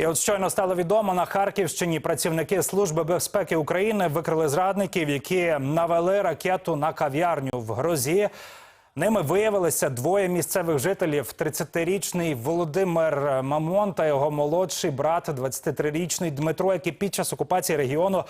І от щойно стало відомо на Харківщині працівники служби безпеки України викрили зрадників, які навели ракету на кав'ярню в грозі. Ними виявилися двоє місцевих жителів: 30-річний Володимир Мамон та його молодший брат, 23-річний Дмитро, які під час окупації регіону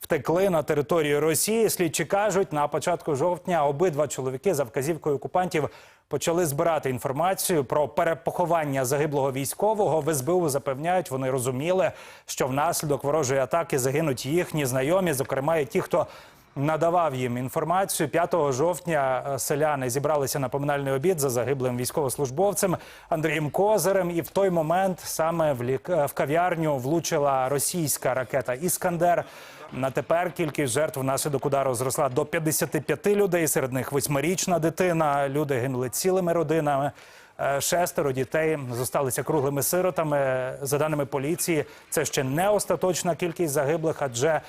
втекли на територію Росії. Слідчі кажуть, на початку жовтня обидва чоловіки за вказівкою окупантів почали збирати інформацію про перепоховання загиблого військового. В СБУ запевняють, вони розуміли, що внаслідок ворожої атаки загинуть їхні знайомі, зокрема і ті, хто надавав їм інформацію. 5 жовтня е, селяни зібралися на поминальний обід за загиблим військовослужбовцем Андрієм Козирем. І в той момент саме в, лік... в кав'ярню влучила російська ракета Іскандер. На тепер кількість жертв внаслідок удару зросла до 55 людей. Серед них восьмирічна дитина. Люди гинули цілими родинами. Е, Шестеро дітей зосталися круглими сиротами. За даними поліції, це ще не остаточна кількість загиблих, адже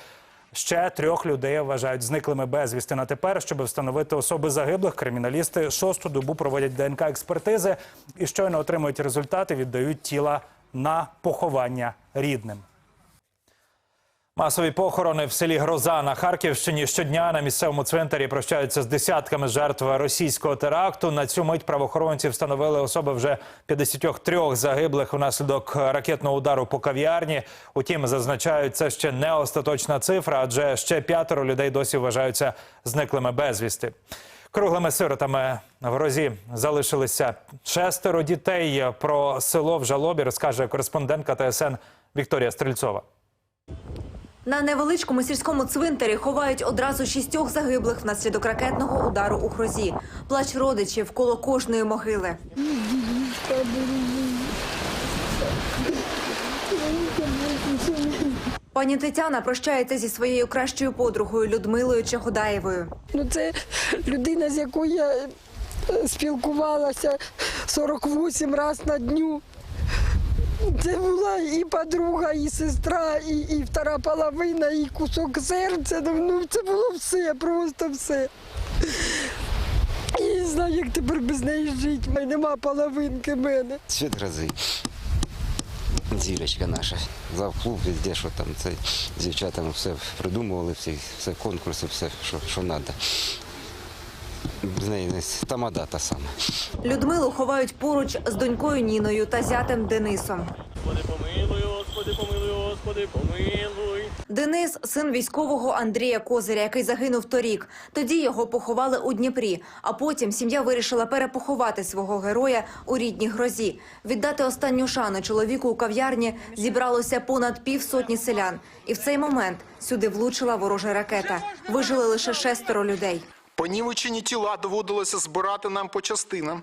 ще трьох людей вважають зниклими безвісти. На тепер, щоб встановити особи загиблих, криміналісти шосту добу проводять ДНК експертизи і щойно отримують результати, віддають тіла на поховання рідним. Масові похорони в селі Гроза на Харківщині щодня на місцевому цвинтарі прощаються з десятками жертв російського теракту. На цю мить правоохоронці встановили особи вже 53 загиблих внаслідок ракетного удару по кав'ярні. Утім, зазначають, це ще не остаточна цифра, адже ще п'ятеро людей досі вважаються зниклими безвісти. Круглими сиротами в грозі залишилися шестеро дітей. Про село в жалобі розкаже кореспондентка ТСН Вікторія Стрільцова. На невеличкому сільському цвинтарі ховають одразу шістьох загиблих внаслідок ракетного удару у грозі. Плач родичів коло кожної могили. Пані Тетяна прощається зі своєю кращою подругою Людмилою Чагодаєвою. Ну, це людина, з якою я е, спілкувалася 48 разів на дню. Це була і подруга, і сестра, і, і втора половина, і кусок серця. Ну, Ну, це було все, просто все. Я не знаю, як тепер без неї жити. Нема половинки мене. Світ грози. Зірочка наша. Завклуб, везде, що там це з дівчатами все придумували, всі, все конкурси, все, що, що треба. З неї тамада та сама. Людмилу ховають поруч з донькою Ніною та зятем Денисом. Господи, помилуй, Господи, помилуй, Господи, помилуй. Денис син військового Андрія Козиря, який загинув торік. Тоді його поховали у Дніпрі. А потім сім'я вирішила перепоховати свого героя у рідній грозі. Віддати останню шану чоловіку у кав'ярні зібралося понад півсотні селян. І в цей момент сюди влучила ворожа ракета. Вижили лише шестеро людей. Понівечені тіла доводилося збирати нам по частинам.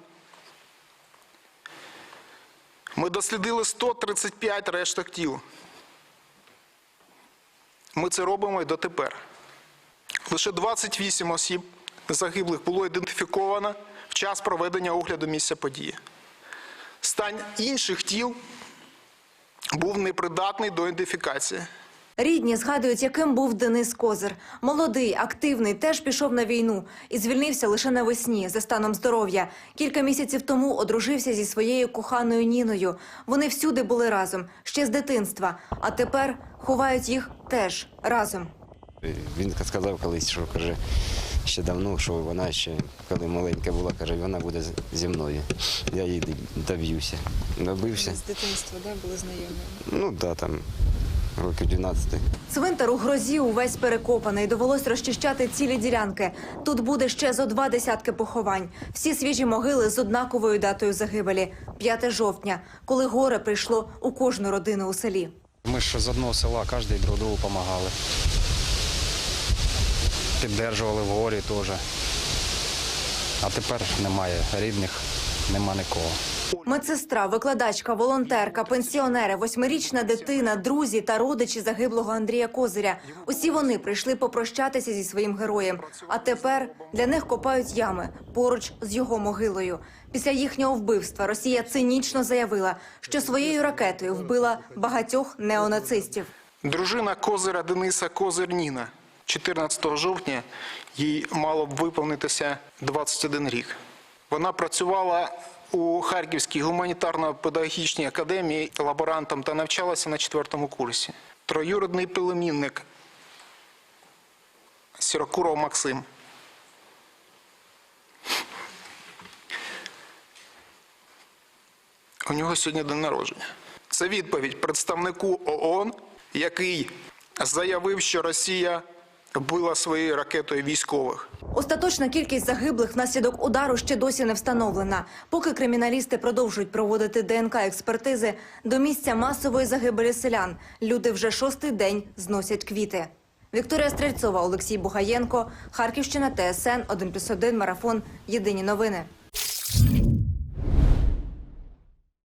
Ми дослідили 135 решток тіл. Ми це робимо і дотепер. Лише 28 осіб загиблих було ідентифіковано в час проведення огляду місця події. Стан інших тіл був непридатний до ідентифікації. Рідні згадують, яким був Денис Козир. Молодий, активний, теж пішов на війну і звільнився лише навесні за станом здоров'я. Кілька місяців тому одружився зі своєю коханою Ніною. Вони всюди були разом, ще з дитинства, а тепер ховають їх теж разом. Він сказав колись, що каже, ще давно, що вона ще, коли маленька була, каже, вона буде зі мною. Я її доб'юся. Добився. З дитинства да, були знайомі. Ну так, да, там років 12. Цвинтар у грозі увесь перекопаний. Довелось розчищати цілі ділянки. Тут буде ще зо два десятки поховань. Всі свіжі могили з однаковою датою загибелі 5 жовтня, коли горе прийшло у кожну родину у селі. Ми ж з одного села кожен друг другу допомагали. Піддержували в горі теж. А тепер немає рідних, нема нікого. Медсестра, викладачка, волонтерка, пенсіонери, восьмирічна дитина, друзі та родичі загиблого Андрія Козиря. Усі вони прийшли попрощатися зі своїм героєм. А тепер для них копають ями поруч з його могилою. Після їхнього вбивства Росія цинічно заявила, що своєю ракетою вбила багатьох неонацистів. Дружина Козира Дениса Козир Ніна. 14 жовтня їй мало б виповнитися 21 рік. Вона працювала у Харківській гуманітарно-педагогічній академії лаборантом та навчалася на четвертому курсі. Троюродний племінник Сірокуров Максим. У нього сьогодні день народження. Це відповідь представнику ООН, який заявив, що Росія вбила своєю ракетою військових. Остаточна кількість загиблих внаслідок удару ще досі не встановлена. Поки криміналісти продовжують проводити ДНК-експертизи, до місця масової загибелі селян люди вже шостий день зносять квіти. Вікторія Стрельцова, Олексій Бугаєнко, Харківщина, ТСН 1+,1, Марафон. Єдині новини.